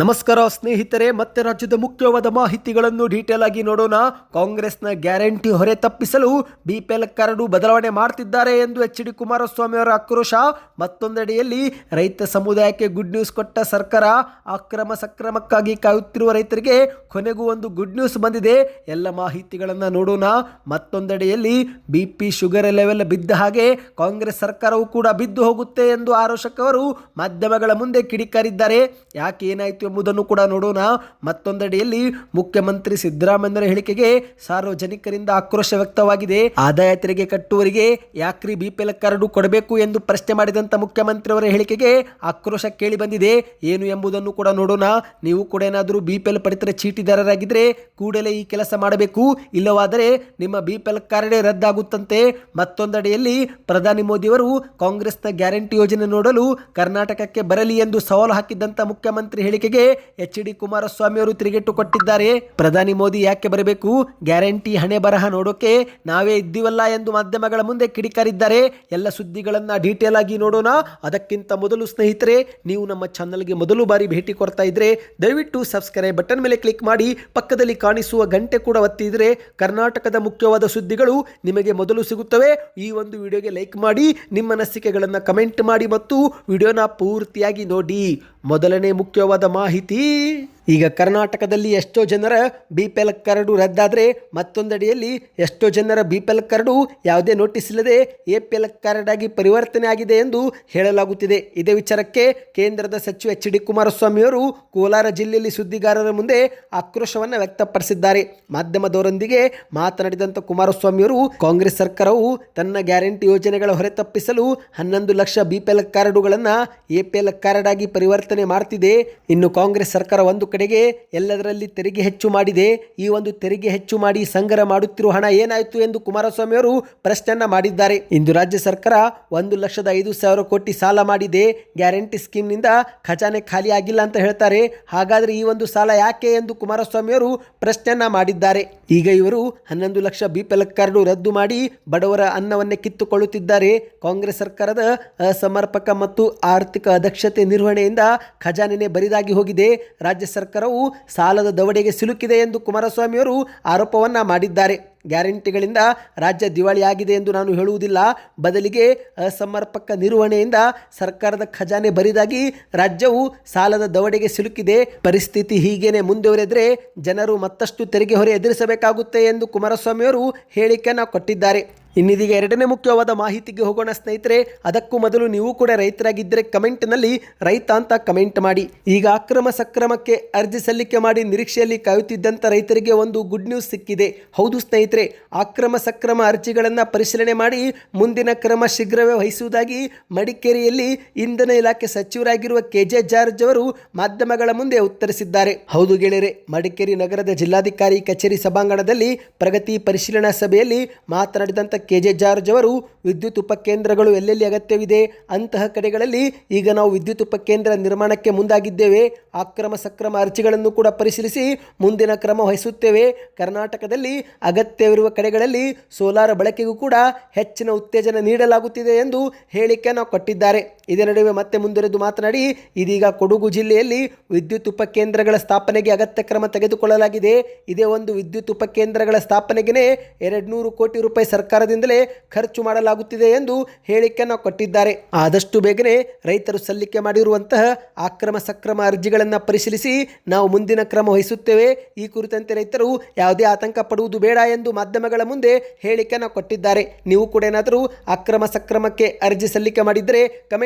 ನಮಸ್ಕಾರ ಸ್ನೇಹಿತರೆ, ಮತ್ತೆ ರಾಜ್ಯದ ಮುಖ್ಯವಾದ ಮಾಹಿತಿಗಳನ್ನು ಡೀಟೇಲ್ ಆಗಿ ನೋಡೋಣ. ಕಾಂಗ್ರೆಸ್ನ ಗ್ಯಾರಂಟಿ ಹೊರೆ ತಪ್ಪಿಸಲು ಬಿಪಿಎಲ್ ಕರಡು ಬದಲಾವಣೆ ಮಾಡ್ತಿದ್ದಾರೆ ಎಂದು ಎಚ್ ಡಿ ಕುಮಾರಸ್ವಾಮಿ ಅವರ ಆಕ್ರೋಶ. ಮತ್ತೊಂದೆಡೆಯಲ್ಲಿ ರೈತ ಸಮುದಾಯಕ್ಕೆ ಗುಡ್ ನ್ಯೂಸ್ ಕೊಟ್ಟ ಸರ್ಕಾರ ಅಕ್ರಮ ಸಕ್ರಮಕ್ಕಾಗಿ ಕಾಯುತ್ತಿರುವ ರೈತರಿಗೆ ಕೊನೆಗೂ ಒಂದು ಗುಡ್ ನ್ಯೂಸ್ ಬಂದಿದೆ. ಎಲ್ಲ ಮಾಹಿತಿಗಳನ್ನು ನೋಡೋಣ. ಮತ್ತೊಂದೆಡೆಯಲ್ಲಿ ಬಿ ಪಿ ಶುಗರ್ ಲೆವೆಲ್ ಬಿದ್ದ ಹಾಗೆ ಕಾಂಗ್ರೆಸ್ ಸರ್ಕಾರವು ಕೂಡ ಬಿದ್ದು ಹೋಗುತ್ತೆ ಎಂದು ಆರೋಶಕ್ ಅವರು ಮಾಧ್ಯಮಗಳ ಮುಂದೆ ಕಿಡಿಕಾರಿದ್ದಾರೆ. ಯಾಕೆ ಏನಾಯಿತು ಎಂಬುದನ್ನು ಕೂಡ ನೋಡೋಣ. ಮತ್ತೊಂದೆಡೆಯಲ್ಲಿ ಮುಖ್ಯಮಂತ್ರಿ ಸಿದ್ದರಾಮಯ್ಯರ ಹೇಳಿಕೆಗೆ ಸಾರ್ವಜನಿಕರಿಂದ ಆಕ್ರೋಶ ವ್ಯಕ್ತವಾಗಿದೆ. ಆದಾಯ ತೆರಿಗೆ ಕಟ್ಟುವರಿಗೆ ಯಾಕ್ರಿ ಬಿಪಿಎಲ್ ಕಾರ್ಡು ಕೊಡಬೇಕು ಎಂದು ಪ್ರಶ್ನೆ ಮಾಡಿದಂತ ಮುಖ್ಯಮಂತ್ರಿ ಅವರ ಹೇಳಿಕೆಗೆ ಆಕ್ರೋಶ ಕೇಳಿ ಬಂದಿದೆ. ಏನು ಎಂಬುದನ್ನು ಕೂಡ ನೋಡೋಣ. ನೀವು ಕೂಡ ಏನಾದರೂ ಬಿಪಿಎಲ್ ಪಡಿತರ ಚೀಟಿದಾರರಾಗಿದ್ರೆ ಕೂಡಲೇ ಈ ಕೆಲಸ ಮಾಡಬೇಕು. ಇಲ್ಲವಾದರೆ ನಿಮ್ಮ ಬಿಪಿಎಲ್ ಕಾರ್ಡೇ ರದ್ದಾಗುತ್ತಂತೆ. ಮತ್ತೊಂದೆಡೆಯಲ್ಲಿ ಪ್ರಧಾನಿ ಮೋದಿಯವರು ಕಾಂಗ್ರೆಸ್ನ ಗ್ಯಾರಂಟಿ ಯೋಜನೆ ನೋಡಲು ಕರ್ನಾಟಕಕ್ಕೆ ಬರಲಿ ಎಂದು ಸವಾಲು ಹಾಕಿದ್ದಂತ ಮುಖ್ಯಮಂತ್ರಿ ಹೇಳಿಕೆಗೆ ಎಚ್ ಡಿ ಕುಮಾರಸ್ವಾಮಿ ಅವರು ತಿರುಗೇಟು ಕೊಟ್ಟಿದ್ದಾರೆ ಪ್ರಧಾನಿ ಮೋದಿ ಯಾಕೆ ಬರಬೇಕು? ಗ್ಯಾರಂಟಿ ಹಣೆ ಬರಹ ನೋಡೋಕೆ ನಾವೇ ಇದ್ದೀವಲ್ಲ ಎಂದು ಮಾಧ್ಯಮಗಳ ಮುಂದೆ ಕಿಡಿಕಾರಿದ್ದಾರೆ. ಎಲ್ಲ ಸುದ್ದಿಗಳನ್ನ ಡೀಟೇಲ್ ಆಗಿ ನೋಡೋಣ. ಅದಕ್ಕಿಂತ ಮೊದಲು ಸ್ನೇಹಿತರೆ, ನೀವು ನಮ್ಮ ಚಾನಲ್ಗೆ ಮೊದಲು ಬಾರಿ ಭೇಟಿ ಕೊಡ್ತಾ ಇದ್ರೆ ದಯವಿಟ್ಟು ಸಬ್ಸ್ಕ್ರೈಬ್ ಬಟನ್ ಮೇಲೆ ಕ್ಲಿಕ್ ಮಾಡಿ, ಪಕ್ಕದಲ್ಲಿ ಕಾಣಿಸುವ ಗಂಟೆ ಕೂಡ ಒತ್ತಿದ್ರೆ ಕರ್ನಾಟಕದ ಮುಖ್ಯವಾದ ಸುದ್ದಿಗಳು ನಿಮಗೆ ಮೊದಲು ಸಿಗುತ್ತವೆ. ಈ ಒಂದು ವಿಡಿಯೋಗೆ ಲೈಕ್ ಮಾಡಿ, ನಿಮ್ಮ ಅನಿಸಿಕೆಗಳನ್ನು ಕಮೆಂಟ್ ಮಾಡಿ ಮತ್ತು ವಿಡಿಯೋನ ಪೂರ್ತಿಯಾಗಿ ನೋಡಿ. ಮೊದಲನೇ ಮುಖ್ಯವಾದ માહિતી ಈಗ ಕರ್ನಾಟಕದಲ್ಲಿ ಎಷ್ಟೋ ಜನರ ಬಿ ಪಿ ಎಲ್ ಕರಡು ರದ್ದಾದರೆ ಮತ್ತೊಂದಡಿಯಲ್ಲಿ ಎಷ್ಟೋ ಜನರ ಬಿ ಪಿ ಎಲ್ ಕರಡು ಯಾವುದೇ ನೋಟಿಸ್ ಇಲ್ಲದೆ ಎ ಪಿ ಎಲ್ ಕಾರ್ಡ್ ಆಗಿ ಪರಿವರ್ತನೆ ಆಗಿದೆ ಎಂದು ಹೇಳಲಾಗುತ್ತಿದೆ. ಇದೇ ವಿಚಾರಕ್ಕೆ ಕೇಂದ್ರದ ಸಚಿವ ಎಚ್ ಡಿ ಕುಮಾರಸ್ವಾಮಿಯವರು ಕೋಲಾರ ಜಿಲ್ಲೆಯಲ್ಲಿ ಸುದ್ದಿಗಾರರ ಮುಂದೆ ಆಕ್ರೋಶವನ್ನು ವ್ಯಕ್ತಪಡಿಸಿದ್ದಾರೆ. ಮಾಧ್ಯಮದವರೊಂದಿಗೆ ಮಾತನಾಡಿದಂಥ ಕುಮಾರಸ್ವಾಮಿಯವರು ಕಾಂಗ್ರೆಸ್ ಸರ್ಕಾರವು ತನ್ನ ಗ್ಯಾರಂಟಿ ಯೋಜನೆಗಳ ಹೊರತಪ್ಪಿಸಲು ಹನ್ನೊಂದು ಲಕ್ಷ ಬಿ ಪಿ ಎಲ್ ಕಾರ್ಡುಗಳನ್ನು ಎ ಪಿ ಎಲ್ ಕಾರ್ಡ್ ಆಗಿ ಪರಿವರ್ತನೆ ಮಾಡ್ತಿದೆ. ಇನ್ನು ಕಾಂಗ್ರೆಸ್ ಸರ್ಕಾರ ಒಂದು ಕಡೆಗೆ ಎಲ್ಲದರಲ್ಲಿ ತೆರಿಗೆ ಹೆಚ್ಚು ಮಾಡಿದೆ. ಈ ಒಂದು ತೆರಿಗೆ ಹೆಚ್ಚು ಮಾಡಿ ಸಂಗ್ರಹ ಮಾಡುತ್ತಿರುವ ಹಣ ಏನಾಯಿತು ಎಂದು ಕುಮಾರಸ್ವಾಮಿ ಅವರು ಪ್ರಶ್ನೆಯನ್ನ ಮಾಡಿದ್ದಾರೆ. ಇಂದು ರಾಜ್ಯ ಸರ್ಕಾರ ಒಂದು ಲಕ್ಷದ ಐದು ಸಾವಿರ ಕೋಟಿ ಸಾಲ ಮಾಡಿದೆ. ಗ್ಯಾರಂಟಿ ಸ್ಕೀಮ್ನಿಂದ ಖಜಾನೆ ಖಾಲಿ ಆಗಿಲ್ಲ ಅಂತ ಹೇಳ್ತಾರೆ. ಹಾಗಾದ್ರೆ ಈ ಒಂದು ಸಾಲ ಯಾಕೆ ಎಂದು ಕುಮಾರಸ್ವಾಮಿ ಅವರು ಪ್ರಶ್ನೆಯನ್ನ ಮಾಡಿದ್ದಾರೆ. ಈಗ ಇವರು ಹನ್ನೊಂದು ಲಕ್ಷ ಬಿಪಿಎಲ್ ಎಲ್ ಕಾರ್ಡು ರದ್ದು ಮಾಡಿ ಬಡವರ ಅನ್ನವನ್ನೇ ಕಿತ್ತುಕೊಳ್ಳುತ್ತಿದ್ದಾರೆ. ಕಾಂಗ್ರೆಸ್ ಸರ್ಕಾರದ ಅಸಮರ್ಪಕ ಮತ್ತು ಆರ್ಥಿಕ ಅಧ್ಯಕ್ಷತೆ ನಿರ್ವಹಣೆಯಿಂದ ಖಜಾನೆನೇ ಬರಿದಾಗಿ ಹೋಗಿದೆ. ರಾಜ್ಯ ಸರ್ಕಾರವು ಸಾಲದ ದವಡೆಗೆ ಸಿಲುಕಿದೆ ಎಂದು ಕುಮಾರಸ್ವಾಮಿಯವರು ಆರೋಪವನ್ನು ಮಾಡಿದ್ದಾರೆ. ಗ್ಯಾರಂಟಿಗಳಿಂದ ರಾಜ್ಯ ದಿವಾಳಿಯಾಗಿದೆ ಎಂದು ನಾನು ಹೇಳುವುದಿಲ್ಲ. ಬದಲಿಗೆ ಅಸಮರ್ಪಕ ನಿರ್ವಹಣೆಯಿಂದ ಸರ್ಕಾರದ ಖಜಾನೆ ಬರಿದಾಗಿ ರಾಜ್ಯವು ಸಾಲದ ದವಡೆಗೆ ಸಿಲುಕಿದೆ. ಪರಿಸ್ಥಿತಿ ಹೀಗೇನೆ ಮುಂದುವರೆದರೆ ಜನರು ಮತ್ತಷ್ಟು ತೆರಿಗೆ ಹೊರೆ ಎದುರಿಸಬೇಕಾಗುತ್ತೆ ಎಂದು ಕುಮಾರಸ್ವಾಮಿಯವರು ಹೇಳಿಕೆಯನ್ನು ಕೊಟ್ಟಿದ್ದಾರೆ. ಇನ್ನಿದೀಗ ಎರಡನೇ ಮುಖ್ಯವಾದ ಮಾಹಿತಿಗೆ ಹೋಗೋಣ ಸ್ನೇಹಿತರೆ, ಅದಕ್ಕೂ ಮೊದಲು ನೀವು ಕೂಡ ರೈತರಾಗಿದ್ದರೆ ಕಮೆಂಟ್ನಲ್ಲಿ ರೈತ ಅಂತ ಕಮೆಂಟ್ ಮಾಡಿ. ಈಗ ಅಕ್ರಮ ಸಕ್ರಮಕ್ಕೆ ಅರ್ಜಿ ಸಲ್ಲಿಕೆ ಮಾಡಿ ನಿರೀಕ್ಷೆಯಲ್ಲಿ ಕಾಯುತ್ತಿದ್ದಂಥ ರೈತರಿಗೆ ಒಂದು ಗುಡ್ ನ್ಯೂಸ್ ಸಿಕ್ಕಿದೆ. ಹೌದು ಸ್ನೇಹಿತರೆ, ಅಕ್ರಮ ಸಕ್ರಮ ಅರ್ಜಿಗಳನ್ನು ಪರಿಶೀಲನೆ ಮಾಡಿ ಮುಂದಿನ ಕ್ರಮ ಶೀಘ್ರವೇ ವಹಿಸುವುದಾಗಿ ಮಡಿಕೇರಿಯಲ್ಲಿ ಇಂಧನ ಇಲಾಖೆ ಸಚಿವರಾಗಿರುವ ಕೆ ಜೆ ಜಾರ್ಜ್ ಅವರು ಮಾಧ್ಯಮಗಳ ಮುಂದೆ ಉತ್ತರಿಸಿದ್ದಾರೆ. ಹೌದು ಗೆಳೆಯರೆ, ಮಡಿಕೇರಿ ನಗರದ ಜಿಲ್ಲಾಧಿಕಾರಿ ಕಚೇರಿ ಸಭಾಂಗಣದಲ್ಲಿ ಪ್ರಗತಿ ಪರಿಶೀಲನಾ ಸಭೆಯಲ್ಲಿ ಮಾತನಾಡಿದಂಥ ಕೆ ಜೆ ಜಾರ್ಜ್ ಅವರು, ವಿದ್ಯುತ್ ಉಪಕೇಂದ್ರಗಳು ಎಲ್ಲೆಲ್ಲಿ ಅಗತ್ಯವಿದೆ ಅಂತಹ ಕಡೆಗಳಲ್ಲಿ ಈಗ ನಾವು ವಿದ್ಯುತ್ ಉಪಕೇಂದ್ರ ನಿರ್ಮಾಣಕ್ಕೆ ಮುಂದಾಗಿದ್ದೇವೆ. ಅಕ್ರಮ ಸಕ್ರಮ ಅರ್ಜಿಗಳನ್ನು ಕೂಡ ಪರಿಶೀಲಿಸಿ ಮುಂದಿನ ಕ್ರಮ ವಹಿಸುತ್ತೇವೆ. ಕರ್ನಾಟಕದಲ್ಲಿ ಅಗತ್ಯವಿರುವ ಕಡೆಗಳಲ್ಲಿ ಸೋಲಾರ್ ಬಳಕೆಗೂ ಕೂಡ ಹೆಚ್ಚಿನ ಉತ್ತೇಜನ ನೀಡಲಾಗುತ್ತಿದೆ ಎಂದು ಹೇಳಿಕೆ ನಾವು ಕೊಟ್ಟಿದ್ದಾರೆ. ಇದೇ ನಡುವೆ ಮತ್ತೆ ಮುಂದುವರೆದು ಮಾತನಾಡಿ, ಇದೀಗ ಕೊಡಗು ಜಿಲ್ಲೆಯಲ್ಲಿ ವಿದ್ಯುತ್ ಉಪಕೇಂದ್ರಗಳ ಸ್ಥಾಪನೆಗೆ ಅಗತ್ಯ ಕ್ರಮ ತೆಗೆದುಕೊಳ್ಳಲಾಗಿದೆ. ಇದೇ ಒಂದು ವಿದ್ಯುತ್ ಉಪಕೇಂದ್ರಗಳ ಸ್ಥಾಪನೆಗೆನೇ ಎರಡು ಕೋಟಿ ರೂಪಾಯಿ ಸರ್ಕಾರದಿಂದಲೇ ಖರ್ಚು ಮಾಡಲಾಗುತ್ತಿದೆ ಎಂದು ಹೇಳಿಕೆಯನ್ನು ಕೊಟ್ಟಿದ್ದಾರೆ. ಆದಷ್ಟು ಬೇಗನೆ ರೈತರು ಸಲ್ಲಿಕೆ ಮಾಡಿರುವಂತಹ ಅಕ್ರಮ ಸಕ್ರಮ ಅರ್ಜಿಗಳನ್ನು ಪರಿಶೀಲಿಸಿ ನಾವು ಮುಂದಿನ ಕ್ರಮ ವಹಿಸುತ್ತೇವೆ. ಈ ಕುರಿತಂತೆ ರೈತರು ಯಾವುದೇ ಆತಂಕ ಪಡುವುದು ಬೇಡ ಎಂದು ಮಾಧ್ಯಮಗಳ ಮುಂದೆ ಹೇಳಿಕೆಯನ್ನು ಕೊಟ್ಟಿದ್ದಾರೆ. ನೀವು ಕೂಡ ಏನಾದರೂ ಅಕ್ರಮ ಸಕ್ರಮಕ್ಕೆ ಅರ್ಜಿ ಸಲ್ಲಿಕೆ ಮಾಡಿದರೆ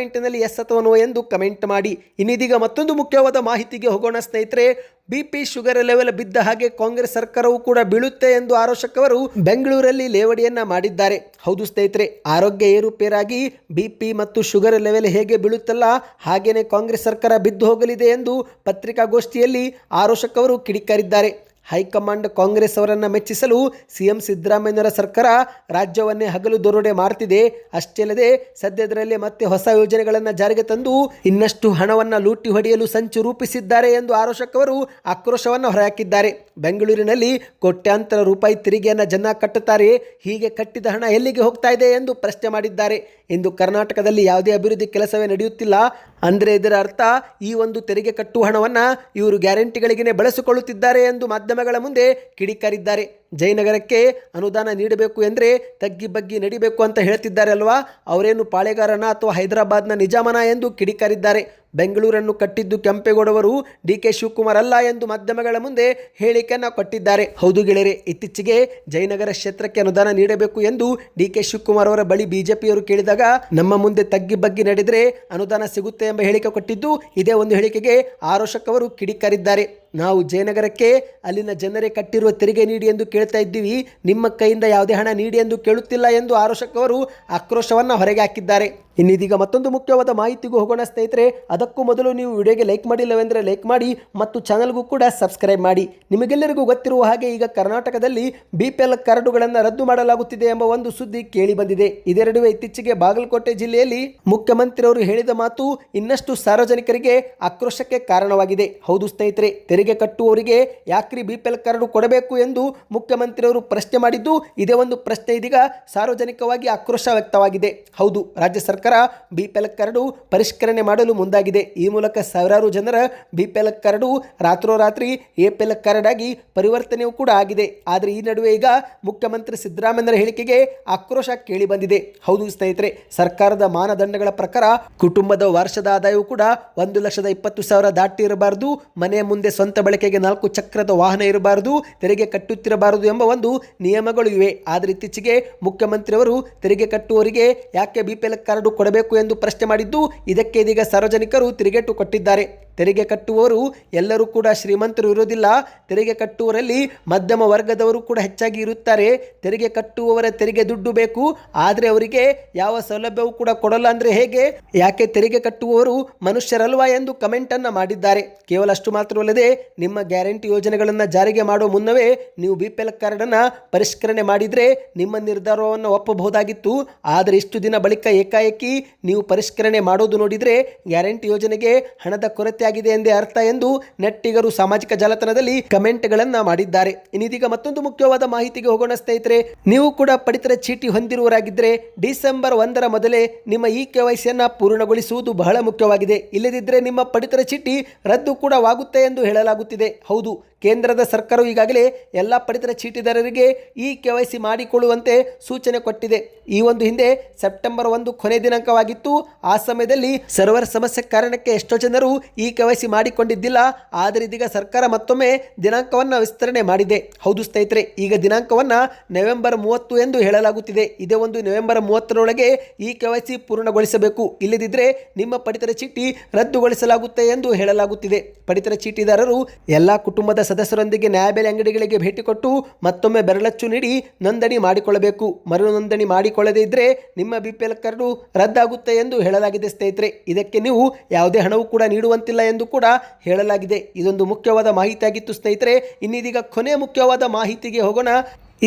ಕಮೆಂಟ್ನಲ್ಲಿ ಎಸ್ ಅಥವಾ ನೋ ಎಂದು ಕಮೆಂಟ್ ಮಾಡಿ. ಇನ್ನಿದೀಗ ಮತ್ತೊಂದು ಮುಖ್ಯವಾದ ಮಾಹಿತಿಗೆ ಹೋಗೋಣ ಸ್ನೇಹಿತರೆ ಬಿ ಪಿ ಶುಗರ್ ಲೆವೆಲ್ ಬಿದ್ದ ಹಾಗೆ ಕಾಂಗ್ರೆಸ್ ಸರ್ಕಾರವೂ ಕೂಡ ಬೀಳುತ್ತೆ ಎಂದು ಆರೋಶಕವರು ಬೆಂಗಳೂರಲ್ಲಿ ಲೇವಡಿಯನ್ನ ಮಾಡಿದ್ದಾರೆ. ಹೌದು ಸ್ನೇಹಿತರೆ, ಆರೋಗ್ಯ ಏರುಪೇರಾಗಿ ಬಿಪಿ ಮತ್ತು ಶುಗರ್ ಲೆವೆಲ್ ಹೇಗೆ ಬೀಳುತ್ತಲ್ಲ, ಹಾಗೇನೆ ಕಾಂಗ್ರೆಸ್ ಸರ್ಕಾರ ಬಿದ್ದು ಹೋಗಲಿದೆ ಎಂದು ಪತ್ರಿಕಾಗೋಷ್ಠಿಯಲ್ಲಿ ಆರೋಶಕವರು ಕಿಡಿಕಾರಿದ್ದಾರೆ. ಹೈಕಮಾಂಡ್ ಕಾಂಗ್ರೆಸ್ ಅವರನ್ನು ಮೆಚ್ಚಿಸಲು ಸಿಎಂ ಸಿದ್ದರಾಮಯ್ಯರ ಸರ್ಕಾರ ರಾಜ್ಯವನ್ನೇ ಹಗಲು ದರೋಡೆ ಮಾಡ್ತಿದೆ. ಅಷ್ಟೇ ಅಲ್ಲದೆ ಸದ್ಯದರಲ್ಲೇ ಮತ್ತೆ ಹೊಸ ಯೋಜನೆಗಳನ್ನು ಜಾರಿಗೆ ತಂದು ಇನ್ನಷ್ಟು ಹಣವನ್ನು ಲೂಟಿ ಹೊಡೆಯಲು ಸಂಚು ರೂಪಿಸಿದ್ದಾರೆ ಎಂದು ಆರೋಷಕವರು ಆಕ್ರೋಶವನ್ನು ಹೊರಹಾಕಿದ್ದಾರೆ. ಬೆಂಗಳೂರಿನಲ್ಲಿ ಕೋಟ್ಯಾಂತರ ರೂಪಾಯಿ ತೆರಿಗೆಯನ್ನು ಜನ ಕಟ್ಟುತ್ತಾರೆ. ಹೀಗೆ ಕಟ್ಟಿದ ಹಣ ಎಲ್ಲಿಗೆ ಹೋಗ್ತಾ ಇದೆ ಎಂದು ಪ್ರಶ್ನೆ ಮಾಡಿದ್ದಾರೆ. ಇಂದು ಕರ್ನಾಟಕದಲ್ಲಿ ಯಾವುದೇ ಅಭಿವೃದ್ಧಿ ಕೆಲಸವೇ ನಡೆಯುತ್ತಿಲ್ಲ. ಅಂದ್ರೆ ಇದರ ಅರ್ಥ ಈ ಒಂದು ತೆರಿಗೆ ಕಟ್ಟುವ ಹಣವನ್ನು ಇವರು ಗ್ಯಾರಂಟಿಗಳಿಗೇ ಬಳಸಿಕೊಳ್ಳುತ್ತಿದ್ದಾರೆ ಎಂದು ಮಾಧ್ಯಮಗಳ ಮುಂದೆ ಕಿಡಿಕಾರಿದ್ದಾರೆ. ಜಯನಗರಕ್ಕೆ ಅನುದಾನ ನೀಡಬೇಕು ಎಂದರೆ ತಗ್ಗಿ ಬಗ್ಗಿ ನಡಿಬೇಕು ಅಂತ ಹೇಳ್ತಿದ್ದಾರೆ ಅಲ್ವಾ? ಅವರೇನು ಪಾಳೆಗಾರನ ಅಥವಾ ಹೈದರಾಬಾದ್ನ ನಿಜಾಮನ ಎಂದು ಕಿಡಿಕಾರಿದ್ದಾರೆ. ಬೆಂಗಳೂರನ್ನು ಕಟ್ಟಿದ್ದು ಕೆಂಪೇಗೌಡವರು ಡಿ ಕೆ ಶಿವಕುಮಾರ್ ಅಲ್ಲ ಎಂದು ಮಾಧ್ಯಮಗಳ ಮುಂದೆ ಹೇಳಿಕೆಯನ್ನು ಕೊಟ್ಟಿದ್ದಾರೆ. ಹೌದು ಗೆಳೆಯರೆ, ಇತ್ತೀಚೆಗೆ ಜಯನಗರ ಕ್ಷೇತ್ರಕ್ಕೆ ಅನುದಾನ ನೀಡಬೇಕು ಎಂದು ಡಿ ಕೆ ಶಿವಕುಮಾರ್ ಅವರ ಬಳಿ ಬಿಜೆಪಿಯವರು ಕೇಳಿದಾಗ, ನಮ್ಮ ಮುಂದೆ ತಗ್ಗಿ ಬಗ್ಗಿ ನಡೆದರೆ ಅನುದಾನ ಸಿಗುತ್ತೆ ಎಂಬ ಹೇಳಿಕೆ ಕೊಟ್ಟಿದ್ದು, ಇದೇ ಒಂದು ಹೇಳಿಕೆಗೆ ಆರೋಶಕ್ ಅವರು ಕಿಡಿಕಾರಿದ್ದಾರೆ. ನಾವು ಜಯನಗರಕ್ಕೆ ಅಲ್ಲಿನ ಜನರೇ ಕಟ್ಟಿರುವ ತೆರಿಗೆ ನೀಡಿ ಎಂದು ಕೇಳ್ತಾ ಇದ್ದೀವಿ. ನಿಮ್ಮ ಕೈಯಿಂದ ಯಾವುದೇ ಹಣ ನೀಡಿ ಎಂದು ಕೇಳುತ್ತಿಲ್ಲ ಎಂದು ಆರೋಶಕ್ ಅವರು ಆಕ್ರೋಶವನ್ನು ಹೊರಗೆ ಹಾಕಿದ್ದಾರೆ. ಇನ್ನಿದೀಗ ಮತ್ತೊಂದು ಮುಖ್ಯವಾದ ಮಾಹಿತಿಗೂ ಹೋಗೋಣ ಸ್ನೇಹಿತರೆ, ಅದಕ್ಕೂ ಮೊದಲು ನೀವು ವಿಡಿಯೋಗೆ ಲೈಕ್ ಮಾಡಿಲ್ಲವೆಂದರೆ ಲೈಕ್ ಮಾಡಿ ಮತ್ತು ಚಾನಲ್ಗೂ ಕೂಡ ಸಬ್ಸ್ಕ್ರೈಬ್ ಮಾಡಿ. ನಿಮಗೆಲ್ಲರಿಗೂ ಗೊತ್ತಿರುವ ಹಾಗೆ ಈಗ ಕರ್ನಾಟಕದಲ್ಲಿ ಬಿ ಪಿ ಎಲ್ ಕಾರ್ಡುಗಳನ್ನು ರದ್ದು ಮಾಡಲಾಗುತ್ತಿದೆ ಎಂಬ ಒಂದು ಸುದ್ದಿ ಕೇಳಿ ಬಂದಿದೆ. ಇದೆರಡುವೆ ಇತ್ತೀಚೆಗೆ ಬಾಗಲಕೋಟೆ ಜಿಲ್ಲೆಯಲ್ಲಿ ಮುಖ್ಯಮಂತ್ರಿಯವರು ಹೇಳಿದ ಮಾತು ಇನ್ನಷ್ಟು ಸಾರ್ವಜನಿಕರಿಗೆ ಆಕ್ರೋಶಕ್ಕೆ ಕಾರಣವಾಗಿದೆ. ಹೌದು ಸ್ನೇಹಿತರೆ, ತೆರಿಗೆ ಕಟ್ಟುವವರಿಗೆ ಯಾಕ್ರಿ ಬಿ ಪಿ ಕಾರ್ಡು ಕೊಡಬೇಕು ಎಂದು ಮುಖ್ಯಮಂತ್ರಿಯವರು ಪ್ರಶ್ನೆ ಮಾಡಿದ್ದು, ಇದೇ ಒಂದು ಪ್ರಶ್ನೆ ಇದೀಗ ಸಾರ್ವಜನಿಕವಾಗಿ ಆಕ್ರೋಶ ವ್ಯಕ್ತವಾಗಿದೆ. ಹೌದು, ರಾಜ್ಯ ಸರ್ಕಾರ ಬಿ ಪಿ ಎಲ್ ಕಾರ್ಡು ಪರಿಷ್ಕರಣೆ ಮಾಡಲು ಮುಂದಾಗಿದೆ. ಈ ಮೂಲಕ ಸಾವಿರಾರು ಜನರ ಬಿ ಪಿ ಎಲ್ ಕಾರ್ಡು ರಾತ್ರೋರಾತ್ರಿ ಎ ಪಿ ಎಲ್ ಕಾರ್ಡ್ ಆಗಿ ಪರಿವರ್ತನೆಯೂ ಕೂಡ ಆಗಿದೆ. ಆದರೆ ಈ ನಡುವೆ ಈಗ ಮುಖ್ಯಮಂತ್ರಿ ಸಿದ್ದರಾಮಯ್ಯರ ಹೇಳಿಕೆಗೆ ಆಕ್ರೋಶ ಕೇಳಿ ಬಂದಿದೆ ಹೌದು ಸ್ನೇಹಿತರೆ, ಸರ್ಕಾರದ ಮಾನದಂಡಗಳ ಪ್ರಕಾರ ಕುಟುಂಬದ ವರ್ಷದ ಆದಾಯವು ಕೂಡ ಒಂದು ಲಕ್ಷದ ಇಪ್ಪತ್ತು ಸಾವಿರ ದಾಟಿ ಇರಬಾರದು, ಮನೆಯ ಮುಂದೆ ಸ್ವಂತ ಬಳಕೆಗೆ ನಾಲ್ಕು ಚಕ್ರದ ವಾಹನ ಇರಬಾರದು, ತೆರಿಗೆ ಕಟ್ಟುತ್ತಿರಬಾರದು ಎಂಬ ಒಂದು ನಿಯಮಗಳು ಇವೆ. ಆದರೆ ಇತ್ತೀಚೆಗೆ ಮುಖ್ಯಮಂತ್ರಿಯವರು ತೆರಿಗೆ ಕಟ್ಟುವವರಿಗೆ ಯಾಕೆ ಬಿಪಿಎಲ್ ಎಲ್ ಕಾರ್ಡು ಕೊಡಬೇಕು ಎಂದು ಪ್ರಶ್ನೆ ಮಾಡಿದ್ದು ಇದಕ್ಕೆ ಇದೀಗ ಸಾರ್ವಜನಿಕರು ತಿರುಗೇಟು ಕೊಟ್ಟಿದ್ದಾರೆ. ತೆರಿಗೆ ಕಟ್ಟುವವರು ಎಲ್ಲರೂ ಕೂಡ ಶ್ರೀಮಂತರು ಇರುವುದಿಲ್ಲ. ತೆರಿಗೆ ಕಟ್ಟುವರಲ್ಲಿ ಮಧ್ಯಮ ವರ್ಗದವರು ಕೂಡ ಹೆಚ್ಚಾಗಿ ಇರುತ್ತಾರೆ. ತೆರಿಗೆ ಕಟ್ಟುವವರ ತೆರಿಗೆ ದುಡ್ಡು ಬೇಕು. ಆದರೆ ಅವರಿಗೆ ಯಾವ ಸೌಲಭ್ಯವೂ ಕೂಡ ಕೊಡಲ್ಲ ಅಂದರೆ ಹೇಗೆ? ಯಾಕೆ ತೆರಿಗೆ ಕಟ್ಟುವವರು ಮನುಷ್ಯರಲ್ವಾ ಎಂದು ಕಮೆಂಟನ್ನು ಮಾಡಿದ್ದಾರೆ. ಕೇವಲ ಅಷ್ಟು ಮಾತ್ರವಲ್ಲದೆ ನಿಮ್ಮ ಗ್ಯಾರಂಟಿ ಯೋಜನೆಗಳನ್ನು ಜಾರಿಗೆ ಮಾಡುವ ಮುನ್ನವೇ ನೀವು ಬಿ ಪಿ ಎಲ್ ಕಾರ್ಡನ್ನು ಪರಿಷ್ಕರಣೆ ಮಾಡಿದರೆ ನಿಮ್ಮ ನಿರ್ಧಾರವನ್ನು ಒಪ್ಪಬಹುದಾಗಿತ್ತು. ಆದರೆ ಇಷ್ಟು ದಿನ ಬಳಿಕ ಏಕಾಏಕಿ ನೀವು ಪರಿಷ್ಕರಣೆ ಮಾಡೋದು ನೋಡಿದರೆ ಗ್ಯಾರಂಟಿ ಯೋಜನೆಗೆ ಹಣದ ಕೊರತೆ ಆಗಿದೆ ಎಂದೇ ಅರ್ಥ ಎಂದು ನೆಟ್ಟಿಗರು ಸಾಮಾಜಿಕ ಜಾಲತಾಣದಲ್ಲಿ ಕಮೆಂಟ್ಗಳನ್ನ ಮಾಡಿದ್ದಾರೆ. ಇನ್ನಿದೀಗ ಮತ್ತೊಂದು ಮುಖ್ಯವಾದ ಮಾಹಿತಿಗೆ ಹೋಗೋಣ ಸ್ನೇಹಿತರೆ, ನೀವು ಕೂಡ ಪಡಿತರ ಚೀಟಿ ಹೊಂದಿರುವವರಾಗಿದ್ದರೆ ಡಿಸೆಂಬರ್ ಒಂದರ ಮೊದಲೇ ನಿಮ್ಮ ಇ ಕೆ ಪೂರ್ಣಗೊಳಿಸುವುದು ಬಹಳ ಮುಖ್ಯವಾಗಿದೆ. ಇಲ್ಲದಿದ್ದರೆ ನಿಮ್ಮ ಪಡಿತರ ಚೀಟಿ ರದ್ದು ಕೂಡ ವಾಗುತ್ತೆ ಎಂದು ಹೇಳಲಾಗುತ್ತಿದೆ. ಹೌದು ಕೇಂದ್ರದ ಸರ್ಕಾರವು ಈಗಾಗಲೇ ಎಲ್ಲ ಪಡಿತರ ಚೀಟಿದಾರರಿಗೆ ಈ ಕೆ ವೈ ಸಿ ಮಾಡಿಕೊಳ್ಳುವಂತೆ ಸೂಚನೆ ಕೊಟ್ಟಿದೆ. ಈ ಒಂದು ಹಿಂದೆ ಸೆಪ್ಟೆಂಬರ್ ಒಂದು ಕೊನೆ ದಿನಾಂಕವಾಗಿತ್ತು. ಆ ಸಮಯದಲ್ಲಿ ಸರ್ವರ್ ಸಮಸ್ಯೆ ಕಾರಣಕ್ಕೆ ಎಷ್ಟೋ ಜನರು ಈ ಕೆ ವೈ ಸಿ ಮಾಡಿಕೊಂಡಿದ್ದಿಲ್ಲ. ಆದರೆ ಇದೀಗ ಸರ್ಕಾರ ಮತ್ತೊಮ್ಮೆ ದಿನಾಂಕವನ್ನು ವಿಸ್ತರಣೆ ಮಾಡಿದೆ. ಹೌದು ಸ್ನೇಹಿತರೆ, ಈಗ ದಿನಾಂಕವನ್ನು ನವೆಂಬರ್ ಮೂವತ್ತು ಎಂದು ಹೇಳಲಾಗುತ್ತಿದೆ. ಇದೇ ಒಂದು ನವೆಂಬರ್ ಮೂವತ್ತರೊಳಗೆ ಈ ಕೆ ವೈ ಸಿ ಪೂರ್ಣಗೊಳಿಸಬೇಕು. ಇಲ್ಲದಿದ್ದರೆ ನಿಮ್ಮ ಪಡಿತರ ಚೀಟಿ ರದ್ದುಗೊಳಿಸಲಾಗುತ್ತೆ ಎಂದು ಹೇಳಲಾಗುತ್ತಿದೆ. ಪಡಿತರ ಚೀಟಿದಾರರು ಎಲ್ಲ ಕುಟುಂಬದ ಸದಸ್ಯರೊಂದಿಗೆ ನ್ಯಾಯಬೆಲೆ ಅಂಗಡಿಗಳಿಗೆ ಭೇಟಿ ಕೊಟ್ಟು ಮತ್ತೊಮ್ಮೆ ಬೆರಳಚ್ಚು ನೀಡಿ ನೋಂದಣಿ ಮಾಡಿಕೊಳ್ಳಬೇಕು. ಮರು ನೋಂದಣಿ ಮಾಡಿಕೊಳ್ಳದೇ ಇದ್ದರೆ ನಿಮ್ಮ ಬಿ ಪಿ ಎಲ್ ಕಾರ್ಡು ರದ್ದಾಗುತ್ತೆ ಎಂದು ಹೇಳಲಾಗಿದೆ ಸ್ನೇಹಿತರೆ. ಇದಕ್ಕೆ ನೀವು ಯಾವುದೇ ಹಣವೂ ಕೂಡ ನೀಡುವಂತಿಲ್ಲ ಎಂದು ಕೂಡ ಹೇಳಲಾಗಿದೆ. ಇದೊಂದು ಮುಖ್ಯವಾದ ಮಾಹಿತಿಯಾಗಿತ್ತು ಸ್ನೇಹಿತರೆ. ಇನ್ನಿದೀಗ ಕೊನೆ ಮುಖ್ಯವಾದ ಮಾಹಿತಿಗೆ ಹೋಗೋಣ.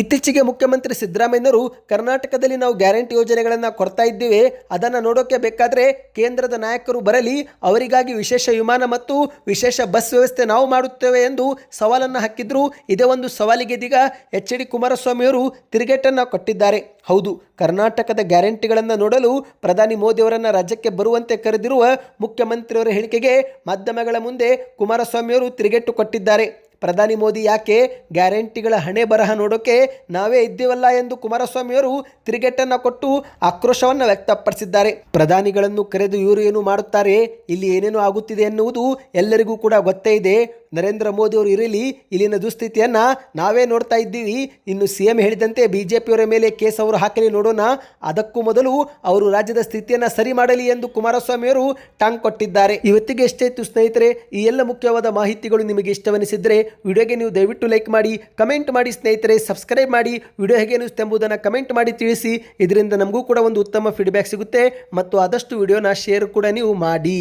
ಇತ್ತೀಚೆಗೆ ಮುಖ್ಯಮಂತ್ರಿ ಸಿದ್ದರಾಮಯ್ಯನವರು ಕರ್ನಾಟಕದಲ್ಲಿ ನಾವು ಗ್ಯಾರಂಟಿ ಯೋಜನೆಗಳನ್ನು ಕೊಡ್ತಾ ಇದ್ದೇವೆ, ಅದನ್ನು ನೋಡೋಕೆ ಬೇಕಾದರೆ ಕೇಂದ್ರದ ನಾಯಕರು ಬರಲಿ, ಅವರಿಗಾಗಿ ವಿಶೇಷ ವಿಮಾನ ಮತ್ತು ವಿಶೇಷ ಬಸ್ ವ್ಯವಸ್ಥೆ ನಾವು ಮಾಡುತ್ತೇವೆ ಎಂದು ಸವಾಲನ್ನು ಹಾಕಿದ್ರು. ಇದೇ ಒಂದು ಸವಾಲಿಗೆ ಇದೀಗ ಎಚ್ ಡಿ ಕುಮಾರಸ್ವಾಮಿಯವರು ತಿರುಗೇಟನ್ನು ಕೊಟ್ಟಿದ್ದಾರೆ. ಹೌದು, ಕರ್ನಾಟಕದ ಗ್ಯಾರಂಟಿಗಳನ್ನು ನೋಡಲು ಪ್ರಧಾನಿ ಮೋದಿಯವರನ್ನು ರಾಜ್ಯಕ್ಕೆ ಬರುವಂತೆ ಕರೆದಿರುವ ಮುಖ್ಯಮಂತ್ರಿಯವರ ಹೇಳಿಕೆಗೆ ಮಾಧ್ಯಮಗಳ ಮುಂದೆ ಕುಮಾರಸ್ವಾಮಿಯವರು ತಿರುಗೇಟು ಕೊಟ್ಟಿದ್ದಾರೆ. ಪ್ರಧಾನಿ ಮೋದಿ ಯಾಕೆ ಗ್ಯಾರಂಟಿಗಳ ಹಣೆ ಬರಹ ನೋಡೋಕೆ ನಾವೇ ಇದ್ದೇವಲ್ಲ ಎಂದು ಕುಮಾರಸ್ವಾಮಿಯವರು ತಿರುಗೇಟನ್ನು ಕೊಟ್ಟು ಆಕ್ರೋಶವನ್ನು ವ್ಯಕ್ತಪಡಿಸಿದ್ದಾರೆ. ಪ್ರಧಾನಿಗಳನ್ನು ಕರೆದು ಇವರು ಏನು ಮಾಡುತ್ತಾರೆ, ಇಲ್ಲಿ ಏನೇನು ಆಗುತ್ತಿದೆ ಎನ್ನುವುದು ಎಲ್ಲರಿಗೂ ಕೂಡ ಗೊತ್ತೇ ಇದೆ. ನರೇಂದ್ರ ಮೋದಿ ಅವರು ಇರಲಿ, ಇಲ್ಲಿನ ದುಸ್ಥಿತಿಯನ್ನು ನಾವೇ ನೋಡ್ತಾ ಇದ್ದೀವಿ. ಇನ್ನು ಸಿ ಎಂ ಹೇಳಿದಂತೆ ಬಿ ಜೆ ಪಿಯವರ ಮೇಲೆ ಕೇಸ್ ಅವರು ಹಾಕಲಿ ನೋಡೋಣ. ಅದಕ್ಕೂ ಮೊದಲು ಅವರು ರಾಜ್ಯದ ಸ್ಥಿತಿಯನ್ನು ಸರಿ ಮಾಡಲಿ ಎಂದು ಕುಮಾರಸ್ವಾಮಿಯವರು ಟಾಂಗ್ ಕೊಟ್ಟಿದ್ದಾರೆ. ಇವತ್ತಿಗೆ ಎಷ್ಟೇ ಇತ್ತು ಸ್ನೇಹಿತರೆ, ಈ ಎಲ್ಲ ಮುಖ್ಯವಾದ ಮಾಹಿತಿಗಳು ನಿಮಗೆ ಇಷ್ಟವೆನಿಸಿದರೆ ವಿಡಿಯೋಗೆ ನೀವು ದಯವಿಟ್ಟು ಲೈಕ್ ಮಾಡಿ, ಕಮೆಂಟ್ ಮಾಡಿ ಸ್ನೇಹಿತರೆ, ಸಬ್ಸ್ಕ್ರೈಬ್ ಮಾಡಿ. ವಿಡಿಯೋ ಹೇಗೆ ಎಂಬುದನ್ನು ಕಮೆಂಟ್ ಮಾಡಿ ತಿಳಿಸಿ. ಇದರಿಂದ ನಮಗೂ ಕೂಡ ಒಂದು ಉತ್ತಮ ಫೀಡ್ಬ್ಯಾಕ್ ಸಿಗುತ್ತೆ. ಮತ್ತು ಆದಷ್ಟು ವಿಡಿಯೋನ ಶೇರ್ ಕೂಡ ನೀವು ಮಾಡಿ.